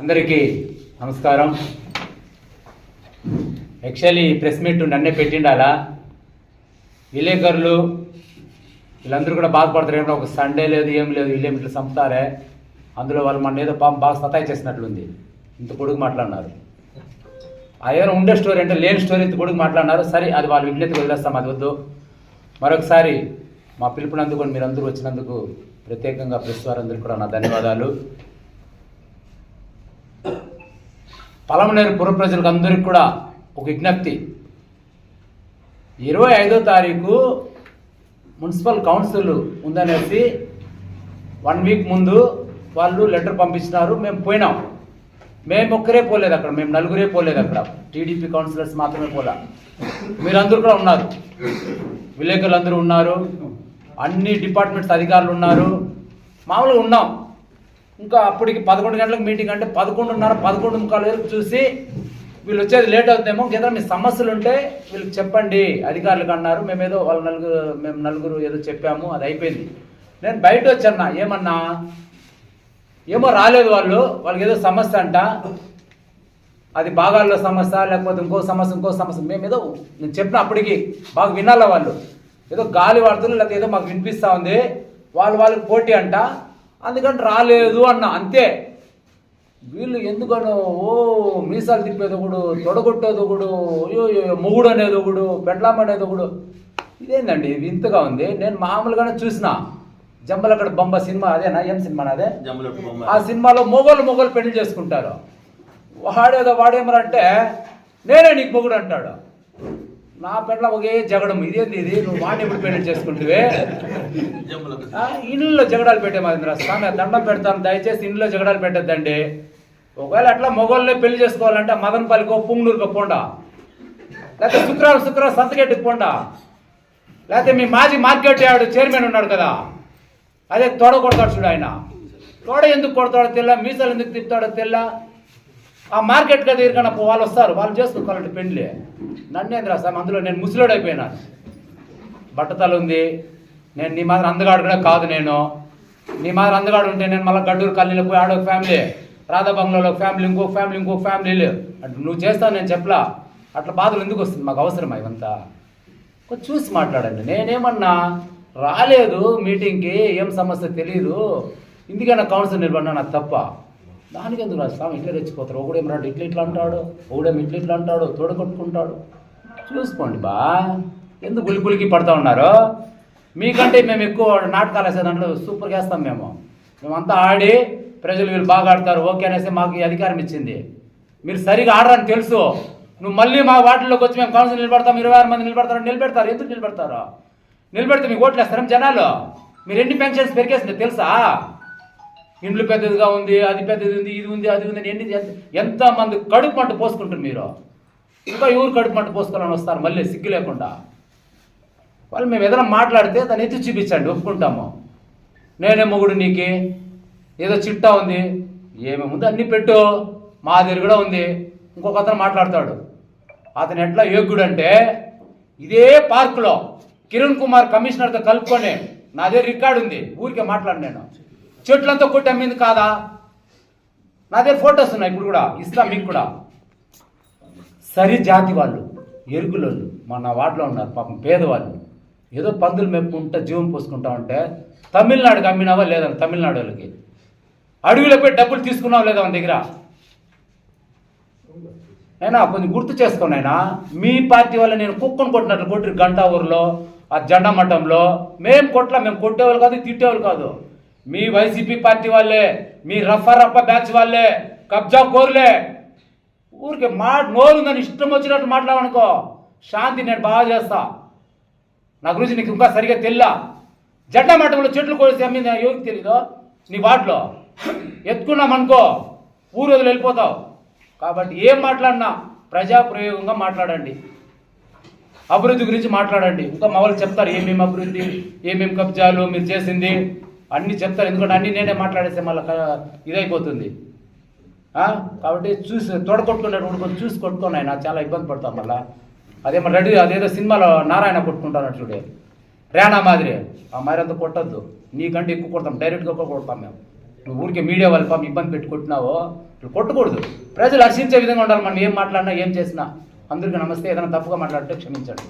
అందరికీ నమస్కారం. Actually press meet నన్నే పెట్టిండాలా? విలేకరులు వీళ్ళందరూ కూడా బాధపడతారు. ఏమో ఒక సండే లేదు ఏం లేదు వీళ్ళేమి ఇట్లా చంపుతారే? అందులో వాళ్ళు మన ఏదో పాపం బాగా సతాయి చేసినట్లుంది. ఇంత పొడుగు మాట్లాడినారు. ఆ ఏమైనా ఉండే స్టోరీ అంటే లేని స్టోరీ ఇంత పొడుగు మాట్లాడినారు. సరే అది వాళ్ళు విజ్ఞతకు వదిలేస్తాం అది వద్దు. మరొకసారి మా పిలుపునందుకు మీరందరూ వచ్చినందుకు ప్రత్యేకంగా ప్రెస్ వారందరికీ కూడా నా ధన్యవాదాలు. పలమనేరు పుర ప్రజలకు అందరికి కూడా ఒక విజ్ఞప్తి. ఇరవై ఐదో తారీఖు మున్సిపల్ కౌన్సిల్ ఉందనేసి వన్ వీక్ ముందు వాళ్ళు లెటర్ పంపించినారు. మేము పోయినాం. మేము ఒక్కరే పోలేదు అక్కడ. మేము నలుగురే పోలేదు అక్కడ. టీడీపీ కౌన్సిలర్స్ మాత్రమే పోలా. మీరందరూ కూడా ఉన్నారు. విలేకరులు అందరూ ఉన్నారు. అన్ని డిపార్ట్మెంట్స్ అధికారులు ఉన్నారు. మామూలుగా ఉన్నాం. ఇంకా అప్పటికి పదకొండు గంటలకు మీటింగ్ అంటే పదకొండున్నర పదకొండు ముక్కలు వరకు చూసి వీళ్ళు వచ్చేది లేట్ అవుతామో కింద మీ సమస్యలు ఉంటే వీళ్ళకి చెప్పండి అధికారులకు అన్నారు. మేము ఏదో వాళ్ళ నలుగురు మేము నలుగురు ఏదో చెప్పాము అది అయిపోయింది. నేను బయట వచ్చాను ఏమన్నా? ఏమో రాలేదు వాళ్ళు వాళ్ళకి ఏదో సమస్య అంట. అది భాగాల్లో సమస్య లేకపోతే ఇంకో సమస్య ఇంకో సమస్య. మేము ఏదో నేను చెప్పిన అప్పటికి బాగా వినాలా వాళ్ళు. ఏదో గాలి వాడుతున్నారు లేకపోతే ఏదో మాకు వినిపిస్తూ ఉంది. వాళ్ళు వాళ్ళకి పోటీ అంట. అందుకని రాలేదు అన్న అంతే. వీళ్ళు ఎందుకనో ఓ మీసాలు తిప్పేది ఒకడు తొడగొట్టేది ఒకడు మొగుడు అనేది ఒకడు పెండ్లాం అనేది ఒకడు. ఇదేందండి ఇది ఇంతగా ఉంది. నేను మామూలుగానే చూసిన. జంబలక్కడ బొమ్మ సినిమా అదేనా? ఏం సినిమా అదే ఆ సినిమాలో మొగోళ్ళు మొగోళ్ళు పెళ్ళి చేసుకుంటారు. వాడేదో వాడేమరంటే నేనే నీకు మొగుడు అంటాడు. నా పెట్ల ఒకే జగడం. ఇదేంది ఇది నువ్వు వాడిని ఎప్పుడు పెళ్ళి చేసుకుంటువే? ఇంట్లో జగడాలు పెట్టే మహేంద్ర స్వామి దండం పెడతాను. దయచేసి ఇంట్లో జగడాలు పెట్టద్దండి. ఒకవేళ అట్లా మొగోళ్ళనే పెళ్ళి చేసుకోవాలంటే మదనపల్లికో పుంగనూరుకో పోండా. లేకపోతే శుక్రవారం శుక్రవారం సంతకెట్టుకు పోండా. లేకపోతే మీ మాజీ మార్కెట్ యార్డ్ చైర్మన్ ఉన్నాడు కదా. అదే తోడ కొడతాడు చూడు ఆయన. తోడ ఎందుకు కొడతాడో తెల్ల మీసాలు ఎందుకు తిప్పుతాడో తెల్ల. ఆ మార్కెట్ కదా ఇరుకన్నా వాళ్ళు వస్తారు. వాళ్ళు చేసుకోవాలంటే పెళ్ళి నన్నేంద్ర స్వామి అందులో నేను ముసలోడైపోయినాను బట్టతలు ఉంది. నేను నీ మాదిరి అందగాడు కూడా కాదు నేను. నీ మాదిరి అందగాడు ఉంటే నేను మళ్ళీ గడ్డూరు కల్లీలో పోయి ఆడో ఫ్యామిలీ. రాధా బంగ్లాలో ఒక ఫ్యామిలీ ఇంకొక ఫ్యామిలీ ఇంకొక ఫ్యామిలీలు అంటే నువ్వు చేస్తావు నేను చెప్పలా. అట్లా బాధలు ఎందుకు వస్తుంది? మాకు అవసరమా ఇవంతా? కొంచెం చూసి మాట్లాడండి. నేనేమన్నా రాలేదు మీటింగ్కి ఏం సమస్య తెలియదు ఇందుకైనా కౌన్సిల్ నిలబడినా నాకు తప్ప. దానికి ఎందుకు రాస్తాం ఇట్లా తెచ్చిపోతారు. ఒకడేం రాడు ఇట్లా ఇట్లా అంటాడు ఒకడేమి ఇట్లా ఇట్లా అంటాడు తోడగొట్టుకుంటాడు చూసుకోండి బా. ఎందుకు గులి గులికి పడతా ఉన్నారు? మీకంటే మేము ఎక్కువ నాటకాలు వేసే దాంట్లో సూపర్గా వేస్తాం మేము. మేమంతా ఆడి ప్రజలు వీళ్ళు బాగా ఆడతారు ఓకే అనేసి మాకు అధికారం ఇచ్చింది. మీరు సరిగా ఆడరని తెలుసు. నువ్వు మళ్ళీ మా వాటిలోకి వచ్చి మేము కౌన్సిల్ నిలబడతాం ఇరవై ఆరు మంది నిలబడతారు నిలబెడతారు ఎందుకు నిలబెడతారు? నిలబెడితే మీకు ఓట్లు వేస్తారా జనాలు. మీరు ఎన్ని పెన్షన్స్ పెరిగేసిందో తెలుసా? ఇండ్లు పెద్దదిగా ఉంది అది పెద్దది ఉంది ఇది ఉంది అది ఉంది ఎన్ని ఎంత- ఎంతమంది కడుపు మంట పోసుకుంటారు మీరు? ఇంకా ఎవరు కడుపు మంట పోసుకోవాలని వస్తారు? మళ్ళీ సిగ్గు లేకుండా. వాళ్ళు మేము ఏదైనా మాట్లాడితే దాన్ని ఎత్తి చూపించండి ఒప్పుకుంటాము. నేనే మొగుడు నీకి. ఏదో చిట్టా ఉంది. ఏమేమి ఉంది? అన్నీ పెట్టు. మా దగ్గర కూడా ఉంది. ఇంకొక అతను మాట్లాడతాడు. అతను ఎట్లా యోగ్యుడు అంటే ఇదే పార్కులో కిరణ్ కుమార్ కమిషనర్తో కలుపుకొని నా దగ్గర రికార్డు ఉంది. ఊరికే మాట్లాడు నేను. చెట్లంతా కొట్టి అమ్మింది కాదా? నా దగ్గర ఫొటోస్ ఉన్నాయి ఇప్పుడు కూడా ఇస్తా మీకు కూడా. సరి జాతి వాళ్ళు ఎరుకులోళ్ళు మన నా వార్డులో ఉన్నారు పాపం పేదవాళ్ళు. ఏదో పందులు మెప్పుకుంటా జీవం పోసుకుంటా ఉంటే తమిళనాడుకి అమ్మినావా లేదా తమిళనాడు వాళ్ళకి? అడవిలో పోయి డబ్బులు తీసుకున్నావా లేదా మన దగ్గర? అయినా కొంచెం గుర్తు చేసుకోనైనా మీ పార్టీ వల్ల నేను కుక్కను కొట్టినట్లు కొట్టి గంటా ఊర్లో ఆ జెండా మఠంలో. మేము కొట్ల మేము కొట్టేవాళ్ళు కాదు తిట్టేవాళ్ళు కాదు. మీ వైసీపీ పార్టీ వాళ్ళే మీ రఫరప్ప రఫా బ్యాచ్ వాళ్ళే కబ్జా కోర్లే. ఊరికే మా నోరుందని ఇష్టం వచ్చినట్టు మాట్లాడనుకో శాంతి నేను బాగా చేస్తా. నా గురించి నీకు ఇంకా సరిగా తెల్లా? జెండా మఠంలో చెట్లు కోసి అమ్మింది ఎవరికి తెలీదో? నీ వాటిలో ఎత్తుకున్నామనుకో ఊరు వదిలి వెళ్ళిపోతావు. కాబట్టి ఏం మాట్లాడినా ప్రజాప్రయోగంగా మాట్లాడండి. అభివృద్ధి గురించి మాట్లాడండి. ఇంకా మా వాళ్ళు చెప్తారు ఏమేమి అభివృద్ధి ఏమేమి కబ్జాలు మీరు చేసింది? అన్నీ చెప్తారు. ఎందుకంటే అన్నీ నేనే మాట్లాడేస్తే మళ్ళీ ఇదైపోతుంది. కాబట్టి చూసి తొడగొట్టుకునేటప్పుడు కొంచెం చూసి కొట్టుకొని ఆయన చాలా ఇబ్బంది పడతాం మళ్ళా. అదేమో రెడీ అదేదో సినిమాలో నారాయణ కొట్టుకుంటాను చూడే. రేణా మాదిరి. ఆ మాదిరి అంతా కొట్టద్దు. నీకంటే ఎక్కువ కొడతాం. డైరెక్ట్గా కొడతాం మేము. నువ్వు ఊరికే మీడియా వాళ్ళు పాపం ఇబ్బంది పెట్టి కొట్టినావో నువ్వు కొట్టకూడదు. ప్రజలు హర్షించే విధంగా ఉండాలి. మనం ఏం మాట్లాడినా ఏం చేసినా. అందరికీ నమస్తే. ఏదైనా తప్పుగా మాట్లాడితే క్షమించండి.